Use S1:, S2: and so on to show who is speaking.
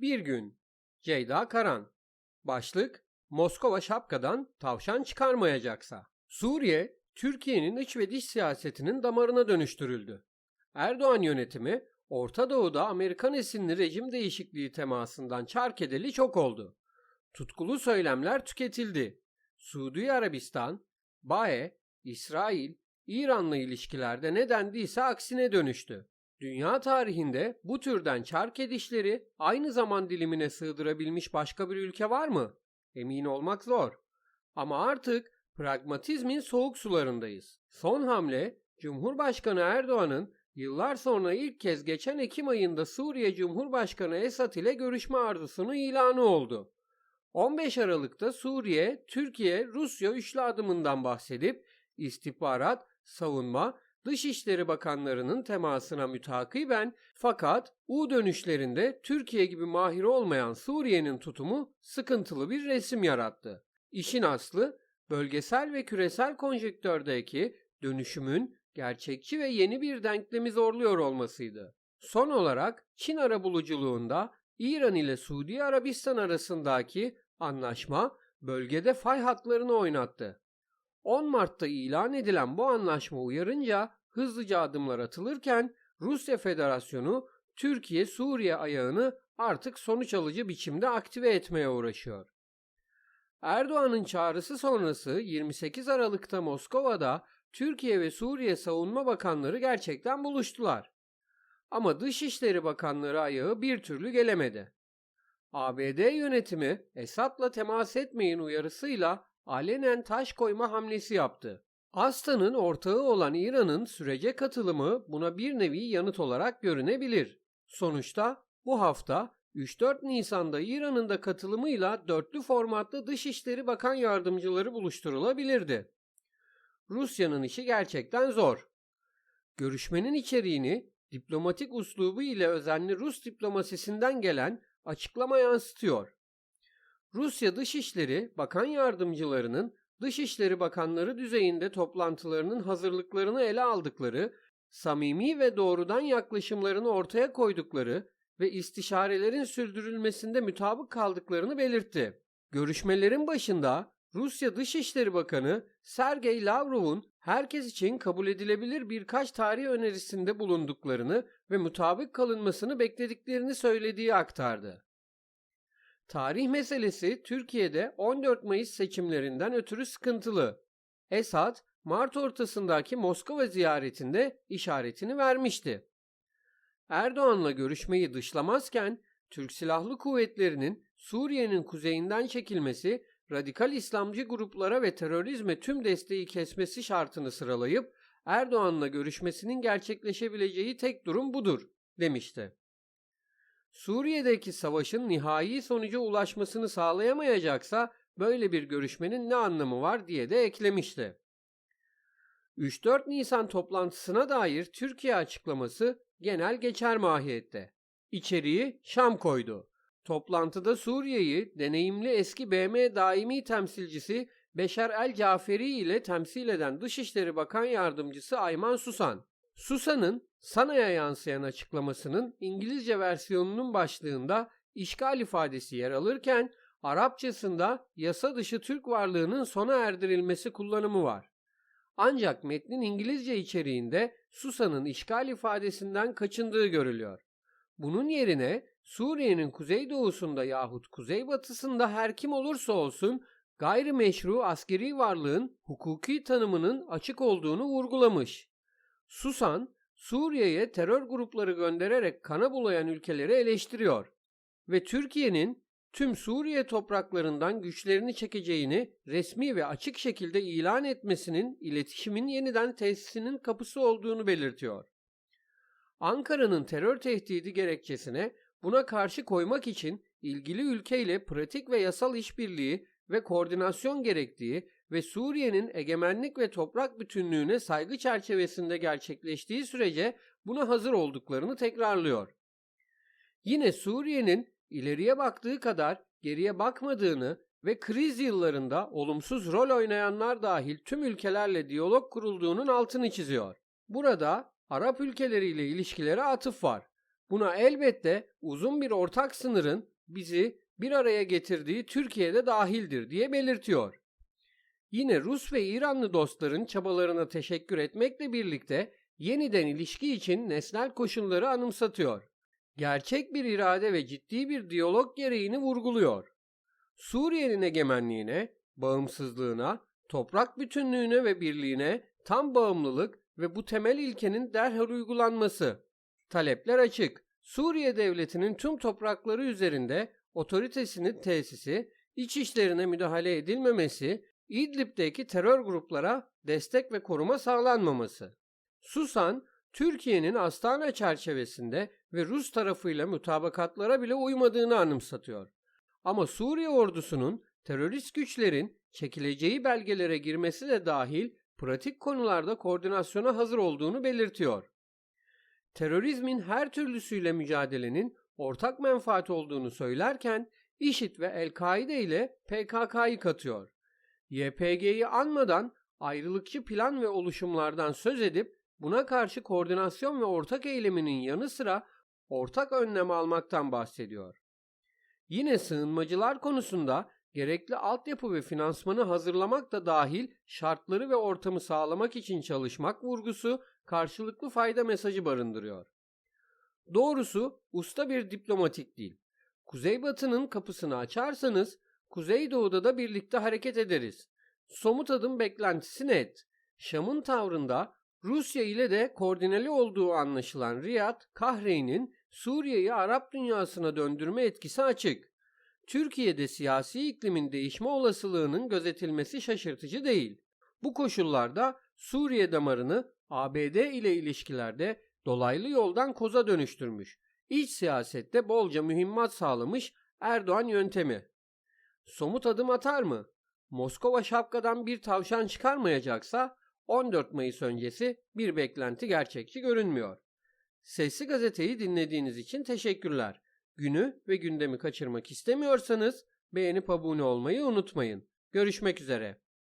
S1: Bir gün Ceyda Karan Başlık Moskova şapkadan tavşan çıkarmayacaksa. Suriye, Türkiye'nin iç ve dış siyasetinin damarına dönüştürüldü. Erdoğan yönetimi Orta Doğu'da Amerikan esinli rejim değişikliği temasından çark edeli çok oldu. Tutkulu söylemler tüketildi. Suudi Arabistan, BAE, İsrail, İran'la ilişkilerde ne dendiyse aksine dönüştü. Dünya tarihinde bu türden çark edişleri aynı zaman dilimine sığdırabilmiş başka bir ülke var mı? Emin olmak zor. Ama artık pragmatizmin soğuk sularındayız. Son hamle Cumhurbaşkanı Erdoğan'ın yıllar sonra ilk kez geçen Ekim ayında Suriye Cumhurbaşkanı Esad ile görüşme arzusunu ilanı oldu. 15 Aralık'ta Suriye, Türkiye, Rusya üçlü adımından bahsedip istihbarat, savunma, Dışişleri Bakanlarının temasına mütakiben fakat U dönüşlerinde Türkiye gibi mahir olmayan Suriye'nin tutumu sıkıntılı bir resim yarattı. İşin aslı bölgesel ve küresel konjektürdeki dönüşümün gerçekçi ve yeni bir denklemi zorluyor olmasıydı. Son olarak Çin arabuluculuğunda İran ile Suudi Arabistan arasındaki anlaşma bölgede fay hatlarını oynattı. 10 Mart'ta ilan edilen bu anlaşma uyarınca hızlıca adımlar atılırken Rusya Federasyonu Türkiye-Suriye ayağını artık sonuç alıcı biçimde aktive etmeye uğraşıyor. Erdoğan'ın çağrısı sonrası 28 Aralık'ta Moskova'da Türkiye ve Suriye Savunma Bakanları gerçekten buluştular. Ama Dışişleri Bakanları ayağı bir türlü gelemedi. ABD yönetimi Esad'la temas etmeyin uyarısıyla alenen taş koyma hamlesi yaptı. Astanın ortağı olan İran'ın sürece katılımı buna bir nevi yanıt olarak görünebilir. Sonuçta bu hafta 3-4 Nisan'da İran'ın da katılımıyla dörtlü formatlı Dışişleri Bakan Yardımcıları buluşturulabilirdi. Rusya'nın işi gerçekten zor. Görüşmenin içeriğini diplomatik uslubu ile özenli Rus diplomasisinden gelen açıklama yansıtıyor. Rusya Dışişleri Bakan Yardımcılarının Dışişleri Bakanları düzeyinde toplantılarının hazırlıklarını ele aldıkları, samimi ve doğrudan yaklaşımlarını ortaya koydukları ve istişarelerin sürdürülmesinde mutabık kaldıklarını belirtti. Görüşmelerin başında Rusya Dışişleri Bakanı Sergey Lavrov'un herkes için kabul edilebilir birkaç tarih önerisinde bulunduklarını ve mutabık kalınmasını beklediklerini söylediği aktardı. Tarih meselesi Türkiye'de 14 Mayıs seçimlerinden ötürü sıkıntılı. Esad, Mart ortasındaki Moskova ziyaretinde işaretini vermişti. Erdoğan'la görüşmeyi dışlamazken Türk Silahlı Kuvvetleri'nin Suriye'nin kuzeyinden çekilmesi, radikal İslamcı gruplara ve terörizme tüm desteği kesmesi şartını sıralayıp Erdoğan'la görüşmesinin gerçekleşebileceği tek durum budur demişti. Suriye'deki savaşın nihai sonuca ulaşmasını sağlayamayacaksa böyle bir görüşmenin ne anlamı var diye de eklemişti. 3-4 Nisan toplantısına dair Türkiye açıklaması genel geçer mahiyette. İçeriği Şam koydu. Toplantıda Suriye'yi deneyimli eski BM daimi temsilcisi Beşer El Caferi ile temsil eden Dışişleri Bakan Yardımcısı Ayman Susan, Susan'ın Sana'ya yansıyan açıklamasının İngilizce versiyonunun başlığında işgal ifadesi yer alırken Arapçasında yasa dışı Türk varlığının sona erdirilmesi kullanımı var. Ancak metnin İngilizce içeriğinde Susa'nın işgal ifadesinden kaçındığı görülüyor. Bunun yerine Suriye'nin kuzeydoğusunda yahut kuzeybatısında her kim olursa olsun gayrimeşru askeri varlığın hukuki tanımının açık olduğunu vurgulamış. Susan, Suriye'ye terör grupları göndererek kana bulayan ülkeleri eleştiriyor ve Türkiye'nin tüm Suriye topraklarından güçlerini çekeceğini resmi ve açık şekilde ilan etmesinin iletişimin yeniden tesisinin kapısı olduğunu belirtiyor. Ankara'nın terör tehdidi gerekçesine buna karşı koymak için ilgili ülkeyle pratik ve yasal işbirliği ve koordinasyon gerektiği ve Suriye'nin egemenlik ve toprak bütünlüğüne saygı çerçevesinde gerçekleştiği sürece buna hazır olduklarını tekrarlıyor. Yine Suriye'nin ileriye baktığı kadar geriye bakmadığını ve kriz yıllarında olumsuz rol oynayanlar dahil tüm ülkelerle diyalog kurulduğunun altını çiziyor. Burada Arap ülkeleriyle ilişkilere atıf var. Buna elbette uzun bir ortak sınırın bizi bir araya getirdiği Türkiye'de dahildir diye belirtiyor. Yine Rus ve İranlı dostların çabalarına teşekkür etmekle birlikte yeniden ilişki için nesnel koşulları anımsatıyor. Gerçek bir irade ve ciddi bir diyalog gereğini vurguluyor. Suriye'nin egemenliğine, bağımsızlığına, toprak bütünlüğüne ve birliğine tam bağımlılık ve bu temel ilkenin derhal uygulanması. Talepler açık. Suriye devletinin tüm toprakları üzerinde otoritesinin tesisi, iç işlerine müdahale edilmemesi, İdlib'deki terör gruplara destek ve koruma sağlanmaması. Susan, Türkiye'nin Astana çerçevesinde ve Rus tarafıyla mutabakatlara bile uymadığını anımsatıyor. Ama Suriye ordusunun terörist güçlerin çekileceği belgelere girmesi de dahil pratik konularda koordinasyona hazır olduğunu belirtiyor. Terörizmin her türlüsüyle mücadelenin ortak menfaat olduğunu söylerken IŞİD ve El-Kaide ile PKK'yı katıyor. YPG'yi anmadan ayrılıkçı plan ve oluşumlardan söz edip buna karşı koordinasyon ve ortak eyleminin yanı sıra ortak önlem almaktan bahsediyor. Yine sığınmacılar konusunda gerekli altyapı ve finansmanı hazırlamak da dahil şartları ve ortamı sağlamak için çalışmak vurgusu karşılıklı fayda mesajı barındırıyor. Doğrusu usta bir diplomatik değil. Kuzeybatı'nın kapısını açarsanız Kuzeydoğu'da da birlikte hareket ederiz. Somut adım beklentisi net. Şam'ın tavrında Rusya ile de koordineli olduğu anlaşılan Riyad, Kahreyn'in Suriye'yi Arap dünyasına döndürme etkisi açık. Türkiye'de siyasi iklimin değişme olasılığının gözetilmesi şaşırtıcı değil. Bu koşullarda Suriye damarını ABD ile ilişkilerde dolaylı yoldan koza dönüştürmüş. İç siyasette bolca mühimmat sağlamış Erdoğan yöntemi. Somut adım atar mı? Moskova şapkadan bir tavşan çıkarmayacaksa 14 Mayıs öncesi bir beklenti gerçekçi görünmüyor. Sesli gazeteyi dinlediğiniz için teşekkürler. Günü ve gündemi kaçırmak istemiyorsanız beğenip abone olmayı unutmayın. Görüşmek üzere.